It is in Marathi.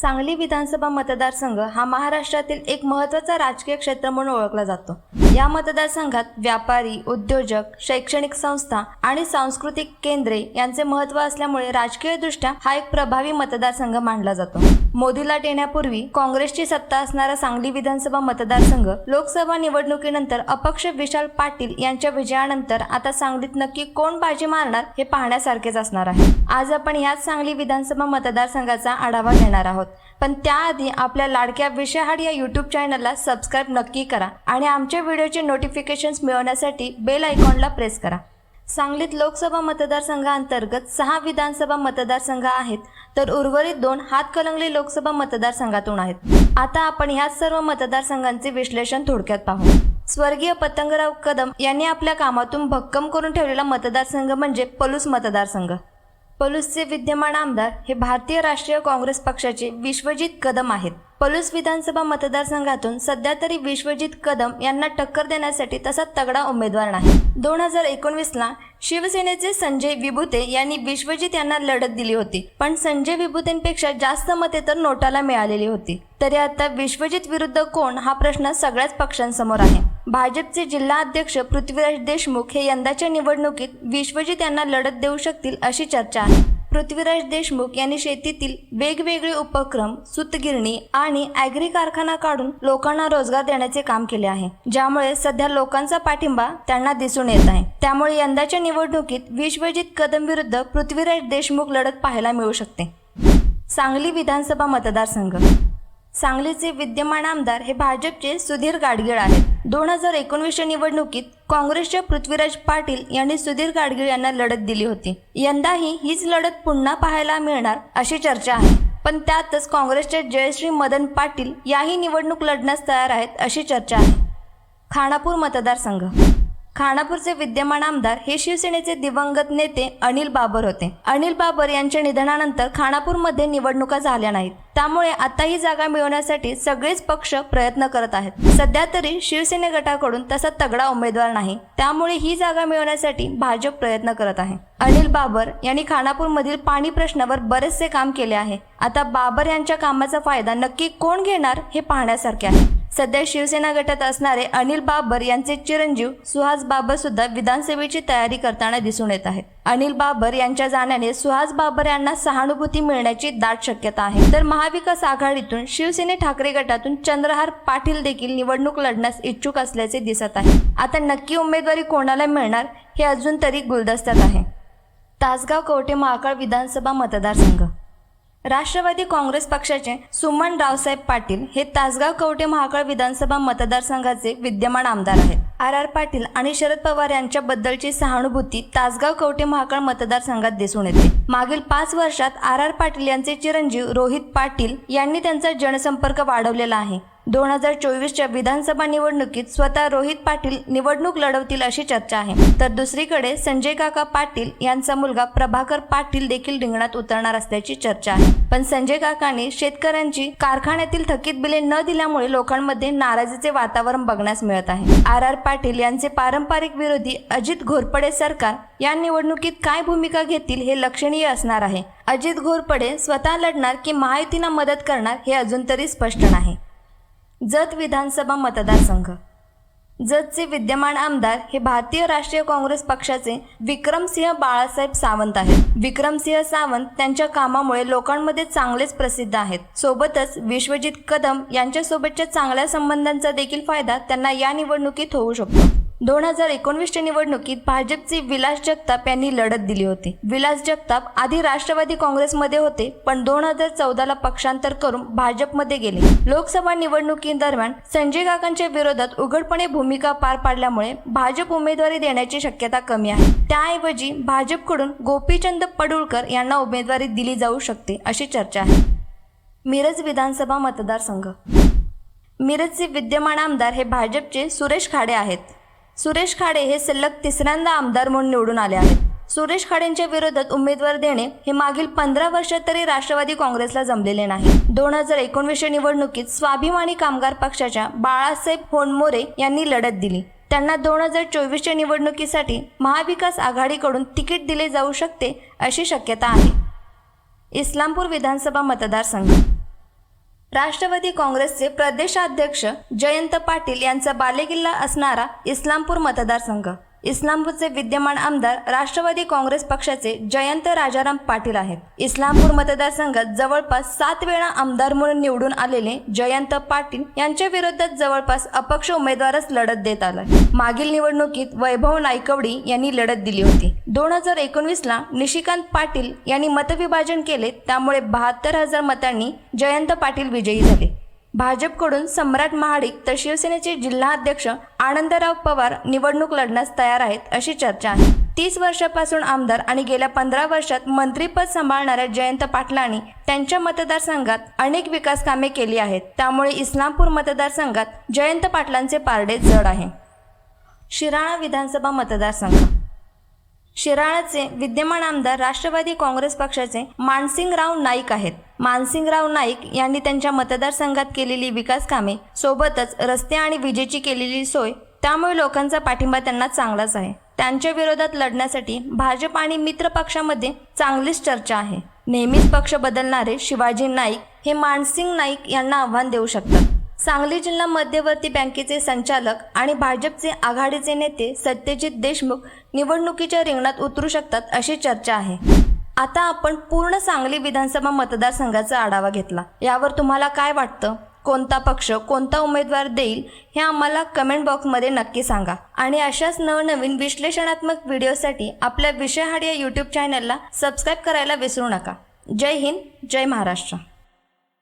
सांगली विधानसभा मतदारसंघ हा महाराष्ट्रातील एक महत्त्वाचा राजकीय क्षेत्र म्हणून ओळखला जातो. या मतदारसंघात व्यापारी उद्योजक शैक्षणिक संस्था आणि सांस्कृतिक केंद्रे यांचे महत्त्व असल्यामुळे राजकीयदृष्ट्या हा एक प्रभावी मतदारसंघ मानला जातो. मोदीला येण्यापूर्वी काँग्रेसची सत्ता असणारा सांगली विधानसभा मतदारसंघ लोकसभा निवडणुकीनंतर अपक्ष विशाल पाटील यांच्या विजयानंतर आता सांगलीत नक्की कोण बाजी मारणार हे पाहण्यासारखेच असणार आहे. आज आपण ह्याच सांगली विधानसभा मतदारसंघाचा आढावा घेणार आहोत. पण त्याआधी आपल्या लाडक्या विषयहाड या यूट्यूब चॅनलला सबस्क्राईब नक्की करा आणि आमच्या व्हिडिओचे नोटिफिकेशन्स मिळवण्यासाठी बेल आयकॉनला प्रेस करा. सांगलीत लोकसभा मतदारसंघाअंतर्गत सहा विधानसभा मतदारसंघ आहेत. तर उर्वरित दोन हातकलंगली लोकसभा मतदारसंघातून आहेत. आता आपण ह्याच सर्व मतदारसंघांचे विश्लेषण थोडक्यात पाहू. स्वर्गीय पतंगराव कदम यांनी आपल्या कामातून भक्कम करून ठेवलेला मतदारसंघ म्हणजे पलूस मतदारसंघ. पलूसचे विद्यमान आमदार हे भारतीय राष्ट्रीय काँग्रेस पक्षाचे विश्वजित कदम आहेत. पलूस विधानसभा मतदारसंघातून सध्या तरी विश्वजित कदम यांना टक्कर देण्यासाठी तसा तगडा उमेदवार नाही. दोन हजार एकोणवीसला शिवसेनेचे संजय विभूते यांनी विश्वजित यांना लढत दिली होती. पण संजय विभूतेंपेक्षा जास्त मते तर नोटाला मिळालेली होती. तरी आता विश्वजित विरुद्ध कोण हा प्रश्न सगळ्याच पक्षांसमोर आहे. भाजपचे जिल्हा अध्यक्ष पृथ्वीराज देशमुख हे यंदाच्या निवडणुकीत विश्वजित यांना लढत देऊ शकतील अशी चर्चा आहे. पृथ्वीराज देशमुख यांनी शेतीतील वेगवेगळे उपक्रम सूतगिरणी आणि ॲग्री कारखाना काढून लोकांना रोजगार देण्याचे काम केले आहे. ज्यामुळे सध्या लोकांचा पाठिंबा त्यांना दिसून येत आहे. त्यामुळे यंदाच्या निवडणुकीत विश्वजित कदम विरुद्ध पृथ्वीराज देशमुख लढत पाहायला मिळू शकते. सांगली विधानसभा मतदारसंघ सांगलीचे विद्यमान आमदार हे भाजपचे सुधीर गाडगीळ आहेत. दोन हजार एकोणवीसच्या निवडणुकीत काँग्रेसच्या पृथ्वीराज पाटील यांनी सुधीर गाडगीळ यांना लढत दिली होती. यंदाही हीच लढत पुन्हा पाहायला मिळणार अशी चर्चा आहे. पण त्यातच काँग्रेसचे जयश्री मदन पाटील याही निवडणूक लढण्यास तयार आहेत अशी चर्चा आहे. खानापूर मतदारसंघ खानापूरचे विद्यमान आमदार हे शिवसेनेचे दिवंगत नेते अनिल बाबर होते. अनिल बाबर यांच्या निधनानंतर खानापूरमध्ये निवडणुका झाल्या नाहीत. त्यामुळे आता ही जागा मिळवण्यासाठी सगळेच पक्ष प्रयत्न करत आहेत. सध्या तरी शिवसेने गटाकडून तसा तगडा उमेदवार नाही. त्यामुळे ही जागा मिळवण्यासाठी भाजप प्रयत्न करत आहे. अनिल बाबर यांनी खानापूरमधील पाणी प्रश्नावर बरेचसे काम केले आहे. आता बाबर यांच्या कामाचा फायदा नक्की कोण घेणार हे पाहण्यासारखे आहे. सध्या शिवसेना गटात असणारे अनिल बाबर यांचे चिरंजीव सुहास बाबर सुद्धा विधानसभेची तयारी करताना दिसून येत आहेत. अनिल बाबर यांच्या जाण्याने सुहास बाबर यांना सहानुभूती मिळण्याची दाट शक्यता आहे. तर महाविकास आघाडीतून शिवसेने ठाकरे गटातून चंद्रहार पाटील देखील निवडणूक लढण्यास इच्छुक असल्याचे दिसत आहे. आता नक्की उमेदवारी कोणाला मिळणार हे अजून तरी गुलदस्त्यात आहे. तासगाव कवठे महाकाळ विधानसभा मतदारसंघ राष्ट्रवादी काँग्रेस पक्षाचे सुमन रावसाहेब पाटील हे तासगाव कवटे महाकाळ विधानसभा मतदारसंघाचे विद्यमान आमदार आहेत. आर आर पाटील आणि शरद पवार यांच्याबद्दलची सहानुभूती तासगाव कवटे महाकाळ मतदारसंघात दिसून येते. मागील पाच वर्षात आर आर पाटील यांचे चिरंजीव रोहित पाटील यांनी त्यांचा जनसंपर्क वाढवलेला आहे. दोन हजार चोवीसच्या विधानसभा निवडणुकीत स्वतः रोहित पाटील निवडणूक लढवतील अशी चर्चा आहे. तर दुसरीकडे संजय काका पाटील यांचा मुलगा प्रभाकर पाटील देखील रिंगणात उतरणार असल्याची चर्चा आहे. पण संजय काकांनी शेतकऱ्यांची कारखान्यातील थकीत बिले न दिल्यामुळे लोकांमध्ये नाराजीचे वातावरण बघण्यास मिळत आहे. आर आर पाटील यांचे पारंपरिक विरोधी अजित घोरपडे सरकार या निवडणुकीत काय भूमिका घेतील हे लक्षणीय असणार आहे. अजित घोरपडे स्वतः लढणार की महायुतीला मदत करणार हे अजून तरी स्पष्ट नाही. जत विधानसभा मतदारसंघ. जतचे विद्यमान आमदार हे भारतीय राष्ट्रीय काँग्रेस पक्षाचे विक्रमसिंह बाळासाहेब सावंत आहेत. विक्रमसिंह सावंत त्यांच्या कामामुळे लोकांमध्ये चांगलेच प्रसिद्ध आहेत. सोबतच विश्वजित कदम यांच्यासोबतच्या चांगल्या संबंधांचा देखील फायदा त्यांना या निवडणुकीत होऊ शकतो. दोन हजार एकोणवीसच्या निवडणुकीत भाजपचे विलास जगताप यांनी लढत दिली होती. विलास जगताप आधी राष्ट्रवादी काँग्रेसमध्ये होते पण दोन हजार चौदाला पक्षांतर करून भाजपमध्ये गेले. लोकसभा निवडणुकीदरम्यान संजय काकांच्या विरोधात उघडपणे भूमिका पार पाडल्यामुळे भाजप उमेदवारी देण्याची शक्यता कमी आहे. त्याऐवजी भाजपकडून गोपीचंद पडुळकर यांना उमेदवारी दिली जाऊ शकते अशी चर्चा आहे. मिरज विधानसभा मतदारसंघ. मिरजचे विद्यमान आमदार हे भाजपचे सुरेश खाडे आहेत. सुरेश खाडे हे सलग तिसऱ्यांदा आमदार म्हणून निवडून आले आहेत. सुरेश खाडेंच्या विरोधात उमेदवार देणे हे मागील पंधरा वर्षात तरी राष्ट्रवादी काँग्रेसला जमलेले नाही. दोन हजार एकोणवीसच्या निवडणुकीत स्वाभिमानी कामगार पक्षाच्या बाळासाहेब होनमोरे यांनी लढत दिली. त्यांना दोन हजार चोवीसच्या निवडणुकीसाठी महाविकास आघाडीकडून तिकीट दिले जाऊ शकते अशी शक्यता आहे. इस्लामपूर विधानसभा मतदारसंघ राष्ट्रवादी काँग्रेसचे प्रदेशाध्यक्ष जयंत पाटील यांचा बालेकिल्ला असणारा इस्लामपूर मतदारसंघ. इस्लामपूरचे विद्यमान आमदार राष्ट्रवादी काँग्रेस पक्षाचे जयंत राजाराम पाटील आहेत. इस्लामपूर मतदारसंघात जवळपास सात वेळा आमदार म्हणून निवडून आलेले जयंत पाटील यांच्या विरोधात जवळपास अपक्ष उमेदवारच लढत देत आलाय. मागील निवडणुकीत वैभव नायकवडी यांनी लढत दिली होती. दोन हजार एकोणवीसला निशिकांत पाटील यांनी मतविभाजन केले त्यामुळे बहात्तर हजार मतांनी जयंत पाटील विजयी झाले. भाजपकडून सम्राट महाडिक तर शिवसेनेचे जिल्हा अध्यक्ष आनंदराव पवार निवडणूक लढण्यास तयार आहेत अशी चर्चा आहे. तीस वर्षापासून आमदार आणि गेल्या पंधरा वर्षात मंत्रीपद सांभाळणाऱ्या जयंत पाटलांनी त्यांच्या मतदारसंघात अनेक विकास कामे केली आहेत. त्यामुळे इस्लामपूर मतदारसंघात जयंत पाटलांचे पारडे जड आहे. शिराळा विधानसभा मतदारसंघ शिराळाचे विद्यमान आमदार राष्ट्रवादी काँग्रेस पक्षाचे मानसिंगराव नाईक आहेत. मानसिंगराव नाईक यांनी त्यांच्या मतदारसंघात केलेली विकास कामे सोबतच रस्ते आणि विजेची केलेली सोय त्यामुळे लोकांचा पाठिंबा त्यांना चांगलाच आहे. त्यांच्या विरोधात लढण्यासाठी भाजप आणि मित्र पक्षामध्ये चांगलीच चर्चा आहे. नेहमीच पक्ष बदलणारे शिवाजी नाईक हे मानसिंग नाईक यांना आव्हान देऊ शकतात. सांगली जिल्हा मध्यवर्ती बँकेचे संचालक आणि भाजपचे आघाडीचे नेते सत्यजित देशमुख निवडणुकीच्या रिंगणात उतरू शकतात अशी चर्चा आहे. आता आपण पूर्ण सांगली विधानसभा मतदारसंघाचा आढावा घेतला. यावर तुम्हाला काय वाटतं? कोणता पक्ष कोणता उमेदवार देईल हे आम्हाला कमेंट बॉक्समध्ये नक्की सांगा. आणि अशाच नवनवीन विश्लेषणात्मक व्हिडिओसाठी आपल्या विषय हाड या यूट्यूब चॅनलला सबस्क्राईब करायला विसरू नका. जय हिंद जय महाराष्ट्र.